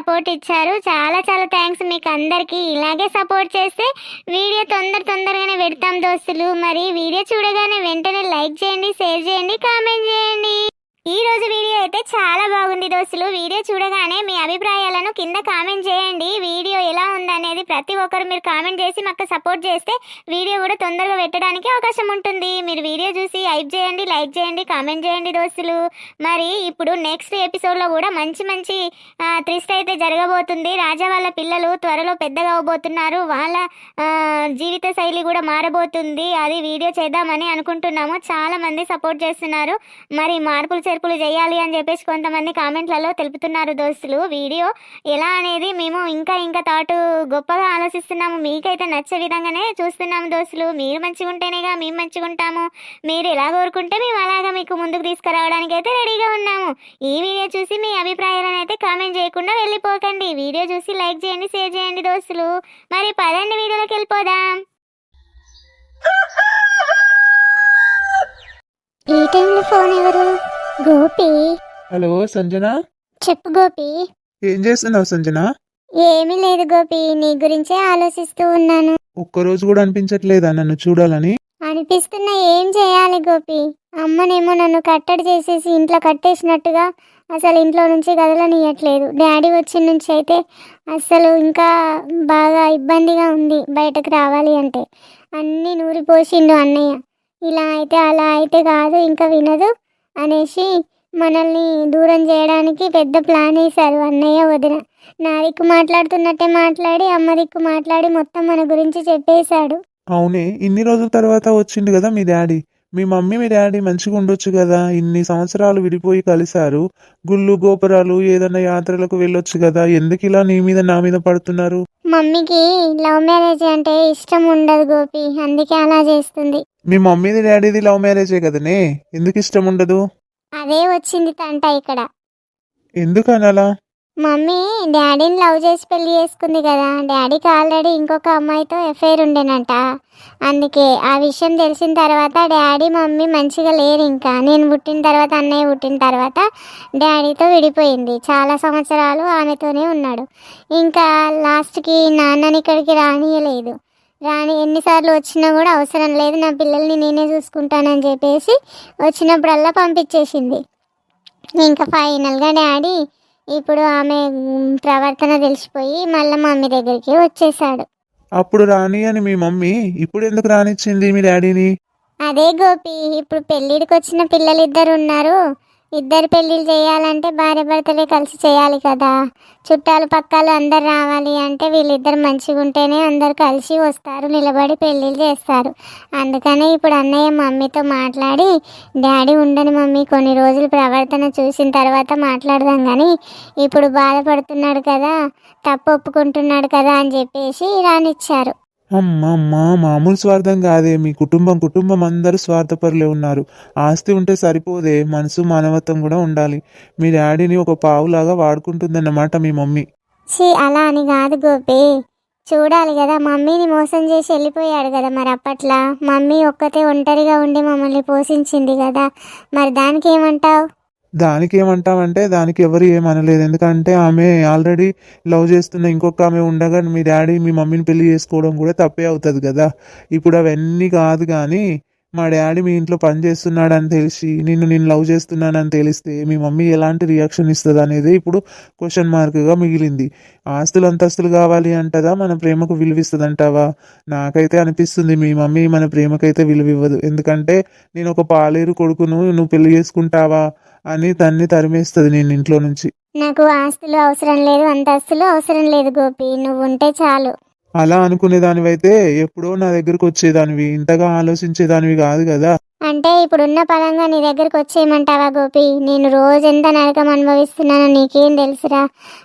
Support ఇచ్చారు. చాలా చాలా థ్యాంక్స్ మీకు అందరికీ. ఇలాగే సపోర్ట్ చేస్తే వీడియో తొందర తొందరగానే పెడతాం దోస్తులు. మరి వీడియో చూడగానే వెంటనే లైక్ చేయండి షేర్ చేయండి కామెంట్ చేయండి. ఈ రోజు వీడియో అయితే చాలా బాగుంది దోస్తులు. వీడియో చూడగానే మీ అభిప్రాయాలను కింద కామెంట్ చేయండి. వీడియో ఎలా ఉందనేది ప్రతి ఒక్కరు మీరు కామెంట్ చేసి మాకు సపోర్ట్ చేస్తే వీడియో కూడా తొందరగా పెట్టడానికి అవకాశం ఉంటుంది. మీరు వీడియో చూసి హైప్ చేయండి లైక్ చేయండి కామెంట్ చేయండి దోస్తులు. మరి ఇప్పుడు నెక్స్ట్ ఎపిసోడ్లో కూడా మంచి మంచి త్రిస్ట్ అయితే జరగబోతుంది. రాజా వాళ్ళ పిల్లలు త్వరలో పెద్దగా అవబోతున్నారు. వాళ్ళ జీవిత శైలి కూడా మారబోతుంది. అది వీడియో చేద్దామని అనుకుంటున్నాము. చాలా మంది సపోర్ట్ చేస్తున్నారు. మరి మార్పులు చేర్పులు చేయాలి అని చెప్పేసి కొంతమంది కామెంట్లలో తెలుపుతున్నారు దోస్తులు. వీడియో ఎలా అనేది మేము ఇంకా ఇంకా థాట్ గొప్పగా ఆలోచిస్తున్నాము. మీకైతే నచ్చే విధంగానే చూస్తున్నాము దోస్తులు. మీరు మంచిగా ఉంటేనేగా మేము మంచిగా ఉంటాము మీరు ఎలా కోరుకుంటే మేము అలాగా మీకు ముందుకు తీసుకురావడానికి అయితే రెడీగా ఉన్నాము. ఈ వీడియో చూసి మీ అభిప్రాయాలను అయితే కామెంట్ చేయకుండా వెళ్ళిపోకండి. వీడియో చూసి లైక్ చేయండి షేర్ చేయండి దోస్తులు. మరి పదండి వీడియోలోకి వెళ్ళిపోదాం. ఈ టైంలో ఫోన్ ఎవరు? గోపి. హలో సంజన? చెప్పు గోపి. ఏం చేస్తున్నావు సంజన? ఏమీ లేదు గోపి నీ గురించే ఆలోచిస్తూ ఉన్నాను. ఒక్కరోజు కూడా అనిపించట్లేదా నన్ను చూడాలని? అనిపిస్తున్నా ఏం చేయాలి గోపి? అమ్మనేమో నన్ను కట్టడి చేసేసి ఇంట్లో కట్టేసినట్టుగా అసలు ఇంట్లో నుంచి కదలనియట్లేదు. డాడీ వచ్చిన నుంచి అయితే అసలు ఇంకా బాగా ఇబ్బందిగా ఉంది బయటకు రావాలి అంటే. అన్నీ నూరిపోసిండు అన్నయ్య. ఇలా అయితే అలా అయితే కాదు ఇంకా వినదు. అనేసి మనల్ని దూరం చేయడానికి పెద్ద ప్లాన్ వేశారు అన్నయ్య వదిన. నా దిక్కు మాట్లాడుతున్నట్టే మాట్లాడి అమ్మ దిక్కు మాట్లాడి మొత్తం మన గురించి చెప్పేశాడు. అవునే ఇన్ని రోజుల తర్వాత వచ్చిండు కదా మీ డాడీ. మీ మమ్మీ మీ డాడీ మంచిగా ఉండొచ్చు కదా? ఇన్ని సంవత్సరాలు విడిపోయి కలిశారు. గుళ్ళు గోపురాలు ఏదైనా యాత్రలకు వెళ్ళొచ్చు కదా? ఎందుకు ఇలా నీ మీద నా మీద పడుతున్నారు? మమ్మీకి లవ్ మ్యారేజ్ అంటే ఇష్టం ఉండదు గోపి అందుకే అలా చేస్తుంది. మీ మమ్మీది డాడీది లవ్ మ్యారేజే కదనే? ఎందుకు ఇష్టం ఉండదు? అదే వచ్చింది తంట ఇక్కడ. ఎందుకని అలా మమ్మీ డాడీని లవ్ చేసి పెళ్ళి చేసుకుంది కదా. డాడీకి ఆల్రెడీ ఇంకొక అమ్మాయితో ఎఫైర్ ఉండేనంట అందుకే ఆ విషయం తెలిసిన తర్వాత డాడీ మమ్మీ మంచిగా లేరు ఇంకా. నేను పుట్టిన తర్వాత అన్నయ్య పుట్టిన తర్వాత డాడీతో విడిపోయింది. చాలా సంవత్సరాలు ఆమెతోనే ఉన్నాడు. ఇంకా లాస్ట్కి నాన్నని ఇక్కడికి రానియలేదు. రాని ఎన్నిసార్లు వచ్చినా కూడా అవసరం లేదు. నా పిల్లల్ని నేనే చూసుకుంటానని చెప్పేసి వచ్చినప్పుడల్లా పంపించేసింది. ఇంకా ఫైనల్గా డాడీ ఇప్పుడు ఆమె ప్రవర్తన తెలిసిపోయి మళ్ళీ మమ్మీ దగ్గరికి వచ్చేసాడు అప్పుడు రాని అని మీ మమ్మీ ఇప్పుడు ఎందుకు రానిచ్చింది మీ డాడీని? అదే గోపి ఇప్పుడు పెళ్ళిడికి వచ్చిన పిల్లలు ఇద్దరు ఉన్నారు ఇద్దరు పెళ్ళిళ్ళు చేయాలంటే భార్య భర్తలే కలిసి చేయాలి కదా. చుట్టాలు పక్కాలు అందరు రావాలి అంటే వీళ్ళిద్దరు మంచిగా ఉంటేనే అందరు కలిసి వస్తారు నిలబడి పెళ్ళిళ్ళు చేస్తారు. అందుకనే ఇప్పుడు అన్నయ్య మమ్మీతో మాట్లాడి డాడీ ఉండని మమ్మీ కొన్ని రోజులు ప్రవర్తన చూసిన తర్వాత మాట్లాడదాం కానీ ఇప్పుడు బాధపడుతున్నాడు కదా తప్పు ఒప్పుకుంటున్నాడు కదా అని చెప్పేసి రానిచ్చారు. అమ్మ మామూలు స్వార్థం కాదే. మీ కుటుంబం కుటుంబం అందరూ స్వార్థపరులే ఉన్నారు. ఆస్తి ఉంటే సరిపోదే. మనసు మానవత్వం కూడా ఉండాలి. మీ డాడీని ఒక పావులాగా వాడుకుంటుందన్నమాట మీ మమ్మీ. ఛీ అలా అని కాదు గోపి. చూడాలి కదా మమ్మీని మోసం చేసి వెళ్ళిపోయాడు కదా మరి అప్పట్లో. మమ్మీ ఒక్కతే ఒంటరిగా ఉండి మమ్మల్ని పోషించింది కదా. మరి దానికి ఏమంటావు? దానికి ఏమంటామంటే దానికి ఎవరు ఏమనలేదు. ఎందుకంటే ఆమె ఆల్రెడీ లవ్ చేస్తున్న ఇంకొక ఆమె ఉండగా మీ డాడీ మీ మమ్మీని పెళ్ళి చేసుకోవడం కూడా తప్పే అవుతుంది కదా. ఇప్పుడు అవన్నీ కాదు కానీ మా డాడీ మీ ఇంట్లో పని చేస్తున్నాడని తెలిసి నిన్ను నేను లవ్ చేస్తున్నానని తెలిస్తే మీ మమ్మీ ఎలాంటి రియాక్షన్ ఇస్తుంది అనేది ఇప్పుడు క్వశ్చన్ మార్క్గా మిగిలింది. ఆస్తులు అంతస్తులు కావాలి అంటదా? మన ప్రేమకు విలువిస్తుంది అంటావా నాకైతే అనిపిస్తుంది మీ మమ్మీ మన ప్రేమకైతే విలువ ఇవ్వదు ఎందుకంటే నేను ఒక పాలేరు కొడుకును నువ్వు పెళ్ళి చేసుకుంటావా? అని తన్ని తరిమేస్తుంది నేను ఇంట్లో నుంచి. నాకు ఆస్తులు అవసరం లేదు అంతస్తులు అవసరం లేదు గోపి నువ్వు ఉంటే చాలు. అలా అనుకునేదానివైతే ఎప్పుడో నా దగ్గరకు వచ్చేదానివి ఇంతగా ఆలోచించేదానివి కాదు కదా. అంటే ఇప్పుడున్న పరంగా నీ దగ్గరకు వచ్చేయమంటావా గోపి? నేను రోజు ఎంత నరకం అనుభవిస్తున్నానో నీకేం తెలుసురా?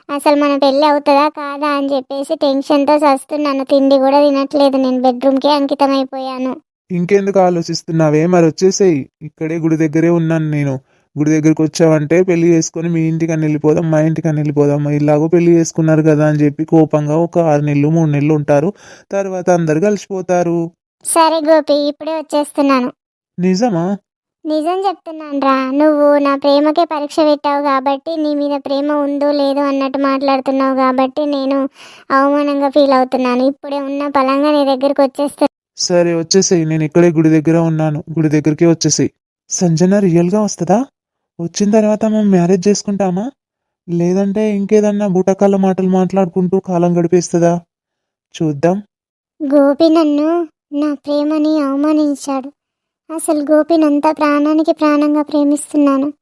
అసలు మన పెళ్ళి అవుతుందా కాదా అని చెప్పేసి టెన్షన్తో చస్తున్నాను తిండి కూడా తినట్లేదు నేను బెడ్రూమ్కే అంకితం అయిపోయాను ఇంకెందుకు ఆలోచిస్తున్నావే? మరి వచ్చేసేయి ఇక్కడే గుడి దగ్గరే ఉన్నాను నేను. గుడి దగ్గరికి వచ్చావంటే పెళ్ళి చేసుకొని మీ ఇంటికి అని వెళ్ళిపోదాం మా ఇంటికి అని వెళ్ళిపోదాం ఇలాగో పెళ్ళి చేసుకున్నారు కదా అని చెప్పి కోపంగా ఒక ఆరు నెలలు మూడు నెలలు ఉంటారు. తర్వాత అందరు కలిసిపోతారు. సరే గోపి ఇప్పుడే వచ్చేస్తున్నాను. నిజమా? నిజం చెప్తున్నాను రా. నువ్వు నా ప్రేమకే పరీక్ష పెట్టావు కాబట్టి నీ మీద ప్రేమ ఉందో లేదో అన్నట్టు మాట్లాడుతున్నావు కాబట్టి నేను అవమానంగా ఫీల్ అవుతున్నాను. ఇప్పుడే ఉన్న పలంగా నీ దగ్గరికి వచ్చేస్తున్నా సరే వచ్చేసేయి. నేను ఇక్కడే గుడి దగ్గర ఉన్నాను. గుడి దగ్గరికి వచ్చేసేయి. సంజన రియల్గా వస్తుందా? వచ్చిన తర్వాత మేము మ్యారేజ్ చేసుకుంటామా? లేదంటే ఇంకేదన్నా బుటకాల మాటలు మాట్లాడుకుంటూ కాలం గడిపేస్తుందా? చూద్దాం. గోపి నన్ను నా ప్రేమని అవమానించాడు. అసలు గోపినంత ప్రాణానికి ప్రాణంగా ప్రేమిస్తున్నాను.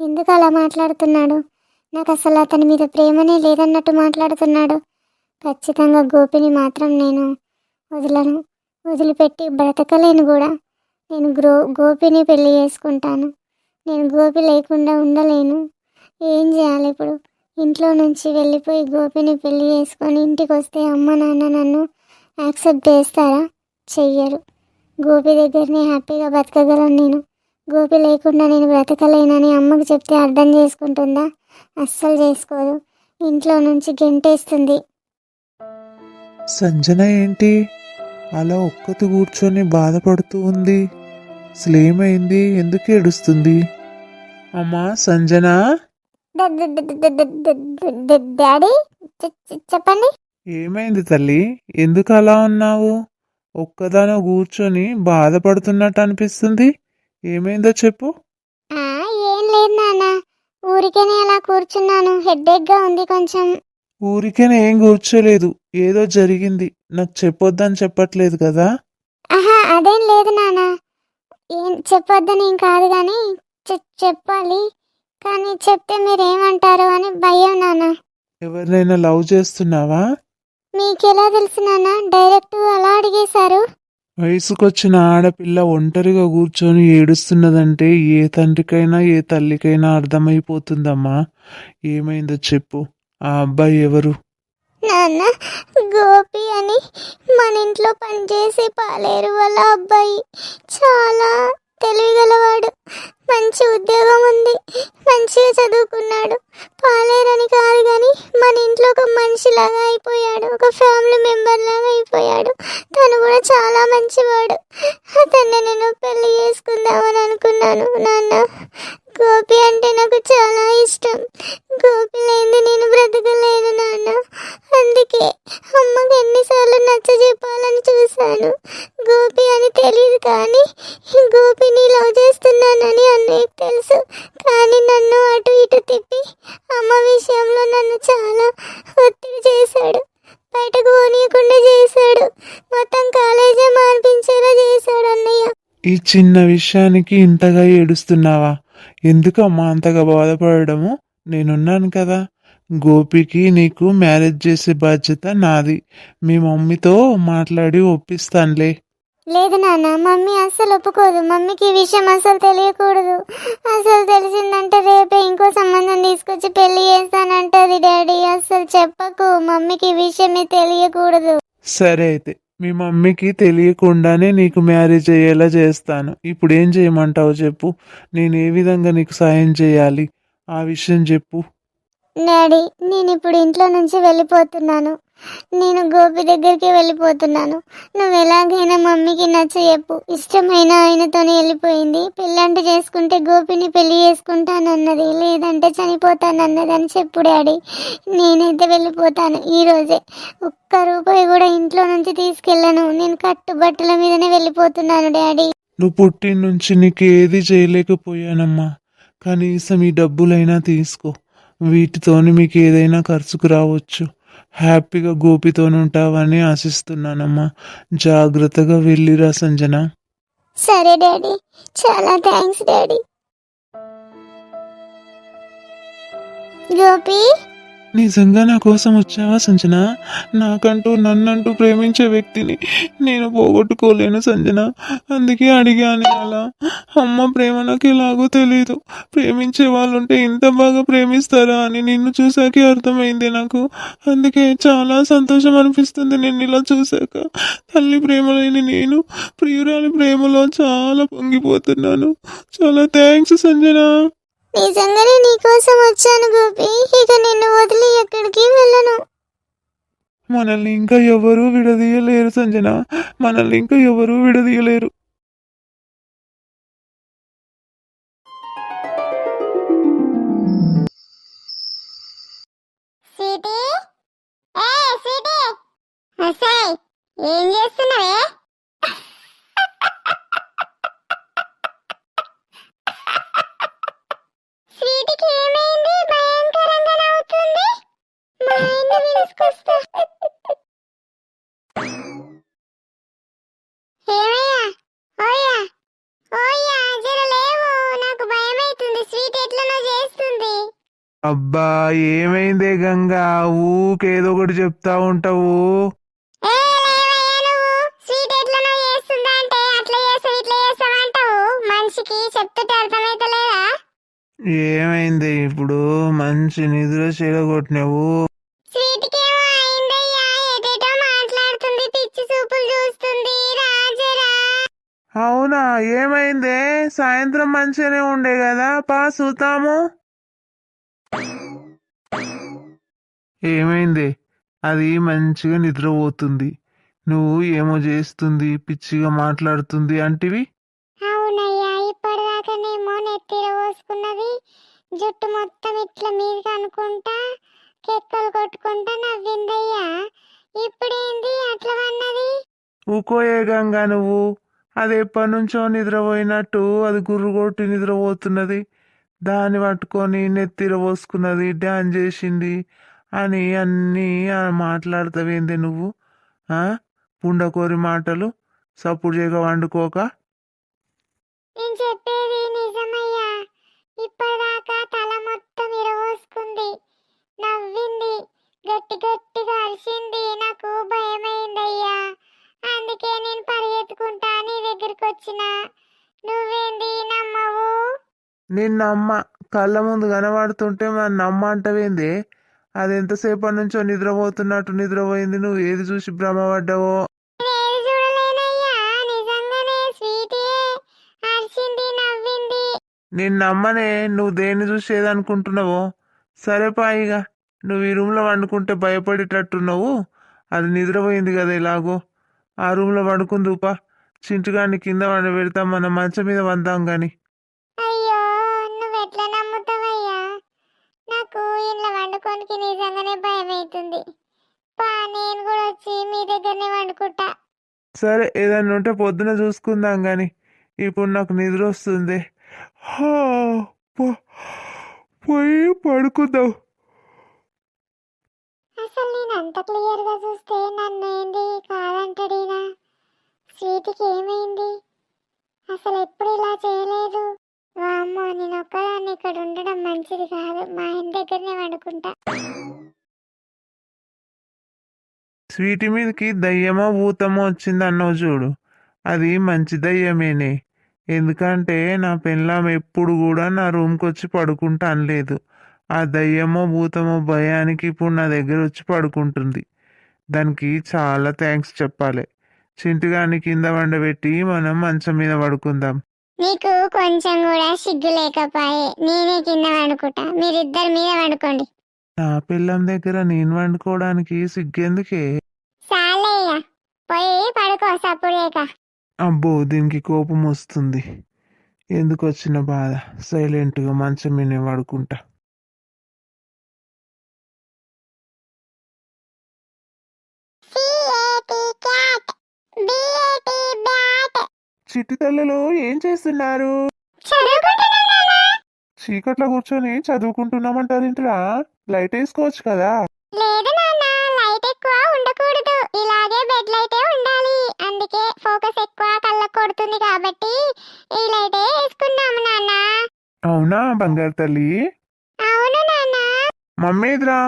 ఎందుకు అలా మాట్లాడుతున్నాడు? నాకు అసలు అతని మీద ప్రేమనే లేదన్నట్టు మాట్లాడుతున్నాడు. ఖచ్చితంగా గోపిని మాత్రం నేను వదలను. వదిలిపెట్టి బ్రతకలేను కూడా. నేను గ్రో గోపిని పెళ్ళి చేసుకుంటాను. నేను గోపి లేకుండా ఉండలేను. ఏం చేయాలి ఇప్పుడు? ఇంట్లో నుంచి వెళ్ళిపోయి గోపిని పెళ్ళి చేసుకొని ఇంటికి వస్తే అమ్మ నాన్న నన్ను యాక్సెప్ట్ చేస్తారా? చెయ్యరు. గోపి దగ్గరనే హ్యాపీగా బతకగలను నేను. గోపి లేకుండా నేను బ్రతకలేనని అమ్మకి చెప్తే అర్థం చేసుకుంటుందా? అస్సలు చేసుకోదు. ఇంట్లో నుంచి గెంటేస్తుంది. సంజన ఏంటి? అలా ఒక్కతి కూర్చొని బాధపడుతూ ఉంది. అసలు ఏమైంది ఎందుకు ఏడుస్తుంది? అమ్మా సంజన? చెప్పండి. ఏమైంది తల్లి? ఎందుకు అలా ఉన్నావు? ఒక్కదానో కూర్చొని బాధపడుతున్నట్టు అనిపిస్తుంది. ఏమైందో చెప్పు. ఏం లేదు నాన్న. ఊరికేనే అలా కూర్చున్నాను. హెడ్ఏక్గా ఉంది కొంచెం. ఊరికేనే ఏం కూర్చోలేదు. ఏదో జరిగింది. నాకు చెప్పొద్దని చెప్పట్లేదు కదా? ఆహా అదేం లేదు నాన్న. ఏం చెప్పొద్దని ఏం కాదు కానీ చె- చెప్పాలి. కానీ చెప్తే మీరేమంటారు అని భయం నాన్న. ఎవరినైనా లవ్ చేస్తున్నావా? మీకెలా తెలుసు నాన్న? డైరెక్ట్ అలా అడిగేశారు. వయసుకొచ్చిన ఆడపిల్ల ఒంటరిగా కూర్చొని ఏడుస్తున్నదంటే ఏ తండ్రికైనా ఏ తల్లికైనా అర్థమైపోతుందమ్మా. ఏమైందో చెప్పు. ఆ అబ్బాయి ఎవరు? నాన్న గోపి అని మన ఇంట్లో పనిచేసే పాలేరు వాళ్ళ అబ్బాయి. చాలా తెలివిగలవాడు. మంచి ఉద్యోగం ఉంది. మంచిగా చదువుకున్నాడు. పాలేరని కాదు కానీ మన ఇంట్లో ఒక మనిషిలాగా అయిపోయాడు. ఒక ఫ్యామిలీ మెంబర్ లాగా అయిపోయాడు. తను కూడా చాలా మంచివాడు. అతన్ని నేను పెళ్ళి చేసుకుందామని అనుకున్నాను నాన్న. గోపి అంటే నాకు చాలా ఇష్టం. గోపి లేని నేను బ్రతకలేను నాన్న. అందుకే అమ్మకి ఎన్నిసార్లు నచ్చ చెప్పాలని చూశాను. గోపి అని తెలియదు కానీ గోపిని లవ్ చేస్తున్నానని అన్నయ్యకి తెలుసు. కానీ నన్ను అటు ఇటు తిప్పి అమ్మ విషయంలో నన్ను చాలా ఒత్తిడి చేశాడు. బయటకు పోనీయకుండా చేశాడు. మొత్తం కాలేజే మార్పించేలా చేశాడు అన్నయ్య. ఈ చిన్న విషయానికి ఇంతగా ఏడుస్తున్నావా? ఎందుకమ్మా అంతగా బాధపడము నేనున్నాను కదా. గోపికి నీకు మ్యారేజ్ చేసే బాధ్యత నాది. మీ మమ్మీతో మాట్లాడి ఒప్పిస్తానులే. లేదు నాన్న మమ్మీ అస్సలు ఒప్పుకోదు. మమ్మీకి ఈ విషయం అసలు తెలియకూడదు. అసలు తెలిసిందంటే రేపే ఇంకో సంబంధం తీసుకొచ్చి పెళ్ళి చేస్తానంటది డాడీ. అస్సలు చెప్పకు. మమ్మీకి ఈ విషయమే తెలియకూడదు. సరే అయితే. మీ మమ్మీకి తెలియకుండానే నీకు మ్యారేజ్ అయ్యేలా చేస్తాను. ఇప్పుడు ఏం చేయమంటావు చెప్పు. నేను ఏ విధంగా నీకు సాయం చేయాలి? ఆ విషయం చెప్పు. డాడీ నేను ఇప్పుడు ఇంట్లో నుంచి వెళ్ళిపోతున్నాను. నేను గోపి దగ్గరికి వెళ్ళిపోతున్నాను. నువ్వు ఎలాగైనా మమ్మీకి నచ్చ చెప్పు. ఇష్టమైన ఆయనతోనే వెళ్ళిపోయింది. పెళ్ళంట చేసుకుంటే గోపిని పెళ్ళి చేసుకుంటానన్నది లేదంటే చనిపోతానన్నది అని చెప్పు డాడీ. నేనైతే వెళ్ళిపోతాను ఈరోజే ఒక్క రూపాయి కూడా ఇంట్లో నుంచి తీసుకెళ్ళను. నేను కట్టుబట్టల మీదనే వెళ్ళిపోతున్నాను డాడీ. నువ్వు పుట్టిన నుంచి నీకు ఏది చేయలేకపోయానమ్మా. కనీసం ఈ డబ్బులైనా తీసుకో. వీటితోని మీకు ఏదైనా ఖర్చుకు రావచ్చు. హ్యాపీగా గోపితోని ఉంటావని ఆశిస్తున్నానమ్మా. జాగ్రత్తగా వెళ్ళిరా సంజన. సరే డాడీ. చాలా థ్యాంక్స్ డాడీ. గోపి? నిజంగా నా కోసం వచ్చావా సంజన? నాకంటూ నన్నంటూ ప్రేమించే వ్యక్తిని నేను పోగొట్టుకోలేను సంజన. అందుకే అడిగాను అలా అమ్మ ప్రేమ నాకు ఎలాగో తెలియదు ప్రేమించే వాళ్ళుంటే ఇంత బాగా ప్రేమిస్తారా అని నిన్ను చూసాకే అర్థమైంది నాకు. అందుకే చాలా సంతోషం అనిపిస్తుంది నేను ఇలా చూశాక. తల్లి ప్రేమ లేని నేను ప్రియురాలి ప్రేమలో చాలా పొంగిపోతున్నాను. చాలా థ్యాంక్స్ సంజన. నిజంగానే నీకోసం వచ్చాను గోపి. ఇక నిన్ను వదిలి ఎక్కడికి వెళ్ళను. మనల్ని ఇంకా ఎవరూ విడదీయలేరు సంజన. మనల్ని ఇంకా ఎవరూ విడదీయలేరు. ఏం చేస్తున్నావే స్వీటీకి ఏమైంది భయంకరంగా నవ్వుతుంది మా ఆయన్ని పిలుచుకొస్తా ఏమయ్యా ఓయ్యా ఓయ్యా జర లేవు నాకు భయమైతుంది స్వీట్ ఎట్లనో చేస్తుంది అబ్బా ఏమైందే గంగా? ఊకేదో ఒకటి చెప్తా ఉంటావు. ఏమైంది ఇప్పుడు? మంచి నిద్ర చెడగొట్టినావు. అవునా? ఏమైందే? సాయంత్రం మంచిగానే ఉండే కదా. పా చూతాము ఏమైంది? అది మంచిగా నిద్రపోతుంది. నువ్వు ఏమో చేస్తుంది పిచ్చిగా మాట్లాడుతుంది అంటివి? అవునయ్యా ఇప్పటిదాకానేమో నెత్తిర పోసుకున్నది జుట్టు మొత్తం ఇట్లా మీదకి అనుకుంటా కెక్కలు కొట్టుకుంటా నవ్విందయ్యా. ఇప్పుడేంది? అట్లా వన్నది ఊకోయే గంగా నువ్వు. అది ఎప్పటి నుంచో నిద్రపోయినట్టు అది గుర్రు కొట్టి నిద్రపోతున్నది. దాన్ని పట్టుకొని నెత్తిర పోసుకున్నది డ్యాన్స్ చేసింది అని అన్నీ మాట్లాడతావేంది నువ్వు? పుండకోరి మాటలు సప్పుడు చేయక వండుకోక? నేను చెప్పేది నిజమయ్యా. ఇప్పటిదాకా తల మొత్తం ఇరవోసుకుంది. నవ్వింది. గట్టి గట్టిగా అరిచింది. నాకు భయమైందయ్యా. అందుకే నేను పరిగెత్తుకుంటా నీ దగ్గరికి వచ్చిన నువ్వేంది? నమ్మవు? నిన్న అమ్మ కళ్ళ ముందు కనబడుతుంటే మన నమ్మ అంటవేంది అది ఎంతసేపటి నుంచో నిద్రపోతున్నట్టు నిద్రపోయింది. నువ్వు ఏది చూసి నేను అరిచింది నవ్వింది. నిన్న అమ్మనే నువ్వు దేన్ని చూసి ఏదనుకుంటున్నావో? సరే పాయిగా నువ్వు ఈ రూమ్లో వండుకుంటే భయపడేటట్టున్నావు? అది నిద్రపోయింది కదా ఇలాగో. ఆ రూమ్లో వండుకుందుపా చింటుగాన్ని కింద వండ పెడతాం మనం మంచం మీద వందాం గాని. వండుకోనికి నిజంగానే భయం అవుతుంది పా నేను కూడా వచ్చి మీ దగ్గరనే వండుకుంటా. సరే ఏదన్నా ఉంటే పొద్దున చూసుకుందాం గాని ఇప్పుడు నాకు నిద్ర వస్తుంది. హా, పో- పోయి పడుకుందాం. అసలు నేను అంత క్లియర్గా చూస్తే నన్ను ఏంది కాదంటడీనా స్వీటికి ఏమైంది? అసలు ఎప్పుడు ఇలా చేయలేదు? వామ్మో నేను ఒక్కదాన్ని ఇక్కడ ఉండడం మంచిది కాదు. మా ఇంటి దగ్గరనే వండుకుంటా. స్వీటి మీదకి దయ్యమో భూతమో వచ్చింది అన్నావు చూడు. అది మంచి దయ్యమేనే. ఎందుకంటే నా పెళ్ళాం ఎప్పుడు కూడా నా రూమ్కి వచ్చి పడుకుంటా అనలేదు. ఆ దయ్యమో భూతమో భయానికి ఇప్పుడు నా దగ్గర వచ్చి పడుకుంటుంది. దానికి చాలా థ్యాంక్స్ చెప్పాలి. చింటిగాని కింద వండబెట్టి మనం మంచం మీద పడుకుందాం. నీకు కొంచెం కూడా సిగ్గు లేకపోయే. నేనే కింద వండుకుంటా. మీరిద్దరు మీద వండుకోండి. నా పిల్లం దగ్గర నేను వండుకోవడానికి సిగ్గెందుకే? చాలేయ్యా పోయి పడుకో సప్పుడేక అబ్బో దీనికి కోపం వస్తుంది. ఎందుకు వచ్చిన బాధ? సైలెంట్గా మంచం మీద పడుకుంటా. చిట్టి తల్లులు ఏం చేస్తున్నారు? చీకట్లో కూర్చొని చదువుకుంటున్నామంటారేంట్రా లైట్ వేసుకోవచ్చు కదా? లేదు నాన్న లైట్ ఎక్కువ ఉండకూడదు. ఇలాగే బెడ్ లైటే ఉండాలి. అందుకే ఫోకస్ ఎక్కువ కళ్ళకు కొడుతుంది కాబట్టి ఈ లైటే వేసుకున్నాము నాన్న. అవునా బంగారు తల్లి? అవును నాన్న. మమ్మీ ఎదురా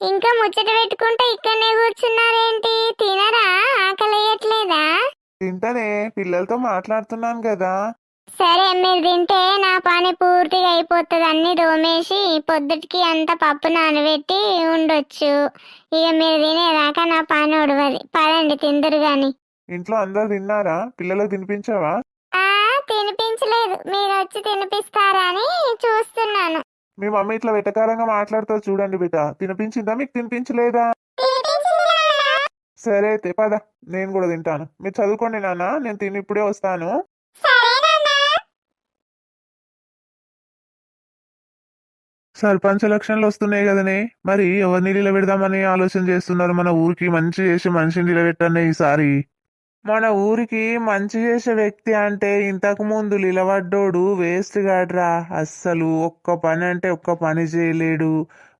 ఇంకా ముచ్చట పెట్టుకుంటే ఇక్కడనే కూర్చున్నారేంటి? తినరా? ఆకలియట్లేదా తింటనే పిల్లలతో మాట్లాడుతున్నాను కదా. సరే మీరు తింటే నా పని పూర్తిగా అయిపోతుంది. అన్ని దోమేసి పొద్దుటికి అంత పప్పు నానబెట్టి ఉండొచ్చు. ఇక మీరు తినేదాకా నా పని ఉడవది పదండి తిందురు గాని. ఇంట్లో అందరు తిన్నారా? పిల్లలకు తినిపించావా? ఆ తినిపించలేదు. మీరు వచ్చి తినిపిస్తారా అని చూస్తున్నాను. మీ మమ్మీ ఇట్లా వెటకారంగా మాట్లాడుతుంది చూడండి బిడ్డ. తినిపించిందా? మీకు తినిపించలేదా? సరే అయితే పద నేను కూడా తింటాను. మీరు చదువుకోండి నాన్న నేను తిని ఇప్పుడే వస్తాను. సర్పంచ్ ఎలక్షన్లు వస్తున్నాయి కదనే. మరి ఎవరిని నిలబెడదామని ఆలోచన చేస్తున్నారు? మన ఊరికి మంచి చేసి మనిషిని నిలబెట్టండి ఈసారి. మన ఊరికి మంచి చేసే వ్యక్తి అంటే ఇంతకు ముందు నిలబడ్డోడు వేస్ట్ గాడ్రా. అస్సలు ఒక్క పని అంటే ఒక్క పని చేయలేడు.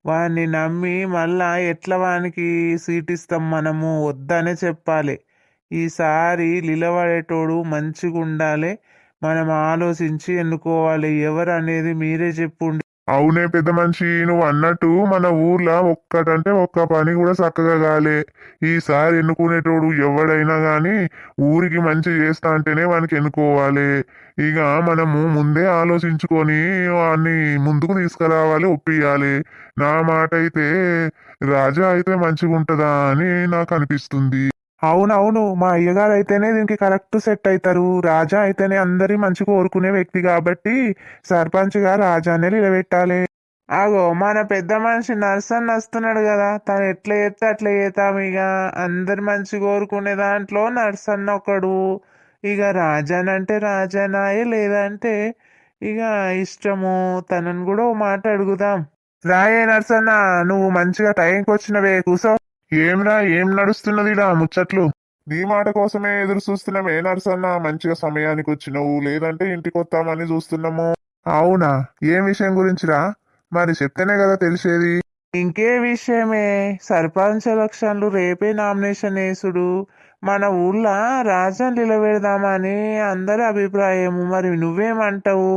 వాడిని నమ్మి మళ్ళా ఎట్లా వానికి సీట్ ఇస్తాం మనము? వద్దనే చెప్పాలి. ఈసారి నిలబడేటోడు మంచిగా ఉండాలి మనం ఆలోచించి ఎన్నుకోవాలి. ఎవరు అనేది మీరే చెప్పుండి. అవునే పెద్ద మనిషి నువ్వు అన్నట్టు మన ఊర్లో ఒక్కటంటే ఒక్క పని కూడా చక్కగా కాలే. ఈసారి ఎన్నుకునేటోడు ఎవడైనా గాని ఊరికి మంచి చేస్తా అంటేనే వానికి ఎన్నుకోవాలి ఇక మనము ముందే ఆలోచించుకొని వాడిని ముందుకు తీసుకురావాలి ఒప్పియాలి నా మాట అయితే రాజా అయితే మంచిగా ఉంటుందా అని నాకు అనిపిస్తుంది అవునవును మా అయ్యగారు అయితేనే దీనికి కరెక్ట్ సెట్ అవుతారు రాజా అయితేనే అందరి మంచి కోరుకునే వ్యక్తి కాబట్టి సర్పంచ్గా రాజానే నిలబెట్టాలి. ఆగో మన పెద్ద మనిషి నర్సన్ వస్తున్నాడు కదా తను ఎట్లా చేస్తే అట్లా చేతాం ఇక అందరి మంచి కోరుకునే దాంట్లో నర్సన్ ఒకడు. ఇక రాజానంటే రాజానాయే లేదంటే ఇక ఇష్టము. తనని కూడా ఓ మాట అడుగుదాం. రాయే నర్సన్న నువ్వు మంచిగా టైంకి వచ్చినవే కూసో. ఏమ్రా ఏం నడుస్తున్నది ఇలా ముచ్చట్లు? నీ మాట కోసమే ఎదురు చూస్తున్నాం ఏ నర్సన్న మంచిగా సమయానికి వచ్చినావు లేదంటే ఇంటికి వస్తామని చూస్తున్నాము. అవునా? ఏం విషయం గురించిరా? మరి చెప్తేనే కదా తెలిసేది. ఇంకే విషయమే. సర్పంచ్ ఎలక్షన్లు రేపే నామినేషన్ వేసుడు. మన ఊళ్ళో రాజా నిలబెడదామని అందరి అభిప్రాయము. మరి నువ్వేమంటావు?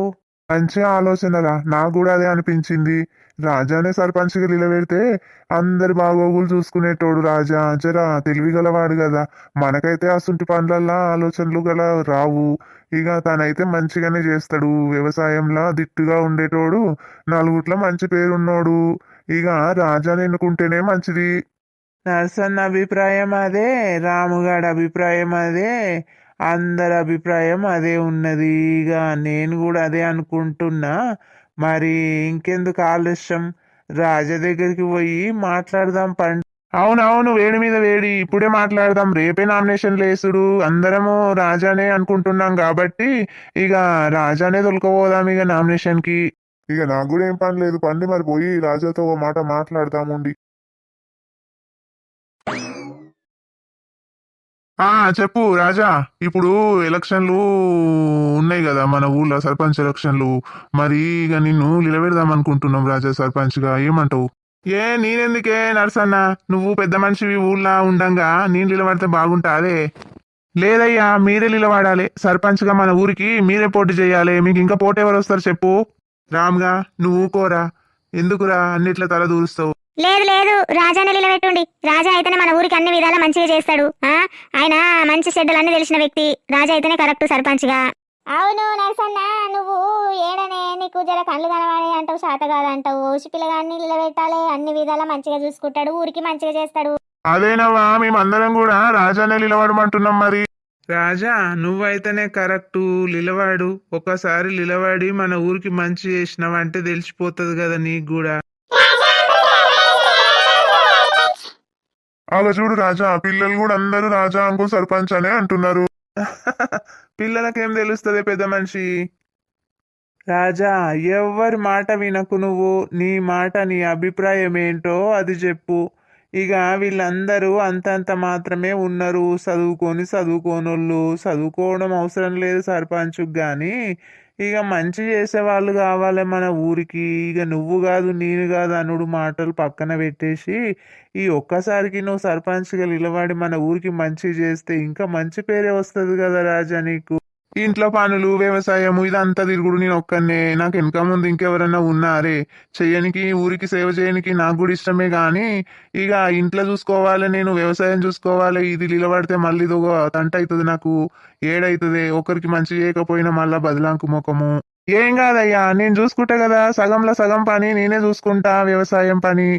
మంచి ఆలోచనరా. నాకు కూడా అదే అనిపించింది. రాజానే సర్పంచ్గా నిలబెడితే అందరి బాగోగులు చూసుకునేటోడు రాజా. జరా తెలివి గలవాడు కదా మనకైతే అసంటి పనులల్లా ఆలోచనలు గల రావు. ఇక తనైతే మంచిగానే చేస్తాడు. వ్యవసాయంలో దిట్టుగా ఉండేటోడు నలుగుట్ల మంచి పేరున్నోడు. ఇక రాజాని ఎన్నుకుంటేనే మంచిది. నర్సన్న అభిప్రాయం అదే రాముగాడి అభిప్రాయం అదే అందరి అభిప్రాయం అదే ఉన్నది. ఇక నేను కూడా అదే అనుకుంటున్నా. మరి ఇంకెందుకు ఆలస్యం? రాజా దగ్గరికి పోయి మాట్లాడదాం పండి. అవునవును వేడి మీద వేడి. ఇప్పుడే మాట్లాడదాం. రేపే నామినేషన్ లేసుడు. అందరము రాజానే అనుకుంటున్నాం కాబట్టి ఇక రాజానే తొలకపోదాం ఇక నామినేషన్కి. ఇక నాకు కూడా ఏం పని లేదు. పండి మరి పోయి రాజాతో ఓ మాట మాట్లాడతాముండి ఆ చెప్పు రాజా. ఇప్పుడు ఎలక్షన్లు ఉన్నాయి కదా మన ఊళ్ళో సర్పంచ్ ఎలక్షన్లు. మరి ఇక నిన్ను నిలబెడదాం అనుకుంటున్నాం రాజా సర్పంచ్గా. ఏమంటావు? ఏ నేనెందుకే నర్సన్న? నువ్వు పెద్ద మనిషివి ఊళ్ళో ఉండంగా నేను నిలబడితే బాగుంటాదే? లేదయ్యా మీరే నిలబడాలి. సర్పంచ్గా మన ఊరికి మీరే పోటీ చేయాలి. మీకు ఇంకా పోటీ ఎవరు వస్తారు చెప్పు. రామ్గా నువ్వు ఊకోరా. ఎందుకురా అన్నిట్లా తల దూరుస్తావు? లేదు లేదు. రాజానే నిలబెట్టుండి రాజా అయితేనే మన ఊరికి అన్ని విధాలా మంచిగా చేస్తాడు. ఆ? ఆయన మంచి చెడ్డలన్నీ తెలిసిన వ్యక్తి. రాజా అయితేనే కరెక్ట్ సర్పంచ్గా అవును నరసన్న. నువ్వు ఏడనే నీకు జర కళ్ళు కనవాలి అంటావు శాత కాదంటావు. ఊసి పిల్లగాన్ని నిలబెట్టాలి. అన్ని విధాలా మంచిగా చూసుకుంటాడు. ఊరికి మంచిగా చేస్తాడు. అదేనవా మేమందరం కూడా రాజానే నిలబడమంటున్నాం మరి. రాజా నువ్వైతేనే కరెక్టు. నిలవాడు ఒకసారి నిలవాడి మన ఊరికి మంచి చేసినావంటే తెలిసిపోతుంది కదా నీకు కూడా. అలా చూడు రాజా పిల్లలు కూడా అందరూ రాజా అంకుల్ సర్పంచ్ అనే అంటున్నారు. పిల్లలకేం తెలుస్తుంది పెద్ద మనిషి? రాజా ఎవరి మాట వినకు నువ్వు. నీ మాట నీ అభిప్రాయం ఏంటో అది చెప్పు. ఇక వీళ్ళందరూ అంతంత మాత్రమే ఉన్నారు. చదువుకొని చదువుకోనోళ్ళు. చదువుకోవడం అవసరం లేదు సర్పంచ్కి కానీ ఇక మంచి చేసేవాళ్ళు కావాలి మన ఊరికి. ఇక నువ్వు కాదు నేను కాదు అనుడు మాటలు పక్కన పెట్టేసి ఈ ఒక్కసారికి నువ్వు సర్పంచ్గా నిలబడి మన ఊరికి మంచి చేస్తే ఇంకా మంచి పేరే వస్తుంది కదా రాజా నీకు. ఇంట్లో పనులు వ్యవసాయం ఇదంతా తిరుగుడు నేను ఒక్కనే నాకు వెనక ముందు ఇంకెవరన్నా ఉన్నారే. చేయనికి ఊరికి సేవ చేయనికి నాకు కూడా ఇష్టమే కానీ ఇక ఇంట్లో చూసుకోవాలి నేను వ్యవసాయం చూసుకోవాలి ఇది నిలబడితే మళ్ళీ ఇది ఒక తంట అవుతుంది నాకు. ఏడైతుంది ఒకరికి మంచి చేయకపోయినా మళ్ళా బదులాంకు ముఖము. ఏం కాదయ్యా నేను చూసుకుంటా కదా. సగంలో సగం పని నేనే చూసుకుంటా వ్యవసాయం పని.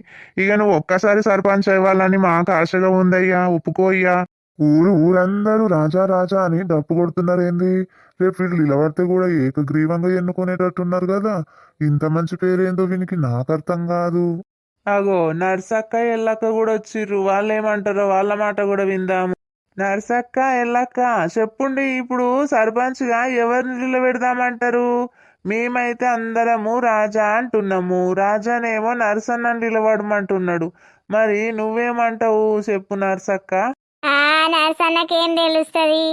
ఇక నువ్వు ఒక్కసారి సర్పంచ్ అవ్వాలని మాకు ఆశగా ఉందయ్యా ఒప్పుకోయ్యా ఊరు ఊరందరూ రాజా రాజా అని డప్పు కొడుతున్నారేంది? రేపు వీళ్ళు నిలబడితే కూడా ఏకగ్రీవంగా ఎన్నుకునేటట్టున్నారు కదా. ఇంత మంచి పేరేందో వీనికి నాకు అర్థం కాదు. అగో నర్సక్క ఎల్లక్క కూడా వచ్చిర్రు. వాళ్ళేమంటారో వాళ్ళ మాట కూడా విందాము నర్సక్క ఎల్లక్క చెప్పుండి. ఇప్పుడు సర్పంచ్గా ఎవరిని నిలబెడదామంటారు? మేమైతే అందరము రాజా అంటున్నాము. రాజానేమో నర్సన్న నిలబడమంటున్నాడు. మరి నువ్వేమంటావు? చెప్పు నర్సక్క. నర్స్ అన్నకేం తెలుస్తుంది?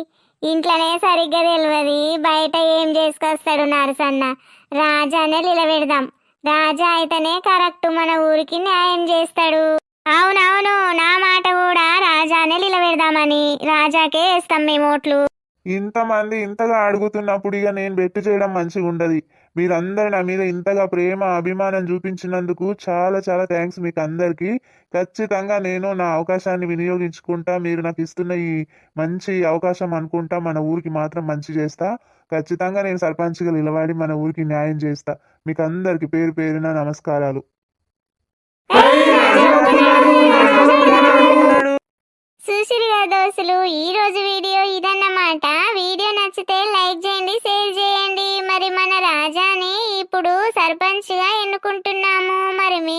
ఇంట్లోనే సరిగ్గా తెలియదు బయట ఏం చేసుకొస్తాడు నరసన్న? రాజానే నిలబెడదాం. రాజా అయితేనే కరెక్ట్ మన ఊరికి న్యాయం చేస్తాడు. అవునవును నా మాట కూడా రాజానే నిలబెడదామని. రాజాకే వేస్తాం మేము ఓట్లు. ఇంతమంది ఇంతగా అడుగుతున్నప్పుడు ఇక నేను బెట్టు చేయడం మంచిగా ఉండదు మీరందరూ నా మీద ఇంతగా ప్రేమ అభిమానం చూపించినందుకు చాలా చాలా థ్యాంక్స్ మీకు అందరికీ ఖచ్చితంగా నేను నా అవకాశాన్ని వినియోగించుకుంటా మీరు నాకు ఇస్తున్న ఈ మంచి అవకాశం అనుకుంటా మన ఊరికి మాత్రం మంచి చేస్తా. ఖచ్చితంగా నేను సర్పంచ్గా నిలబడి మన ఊరికి న్యాయం చేస్తా. మీకు అందరికి పేరు పేరున నమస్కారాలు. ఈ రోజు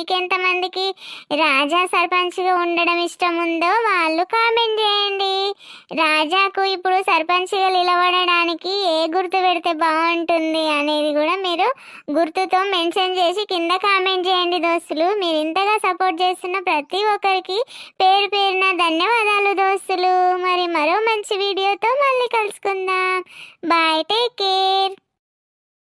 మీకెంతమందికి రాజా సర్పంచ్గా ఉండడం ఇష్టం ఉందో వాళ్ళు కామెంట్ చేయండి. రాజాకు ఇప్పుడు సర్పంచ్గా నిలబడడానికి ఏ గుర్తు పెడితే బాగుంటుంది అనేది కూడా మీరు గుర్తుతో మెన్షన్ చేసి కింద కామెంట్ చేయండి దోస్తులు. మీరు ఇంతగా సపోర్ట్ చేస్తున్న ప్రతి ఒక్కరికి పేరు పేరున ధన్యవాదాలు దోస్తులు. మరి మరో మంచి వీడియోతో మళ్ళీ కలుసుకుందాం. Bye take care.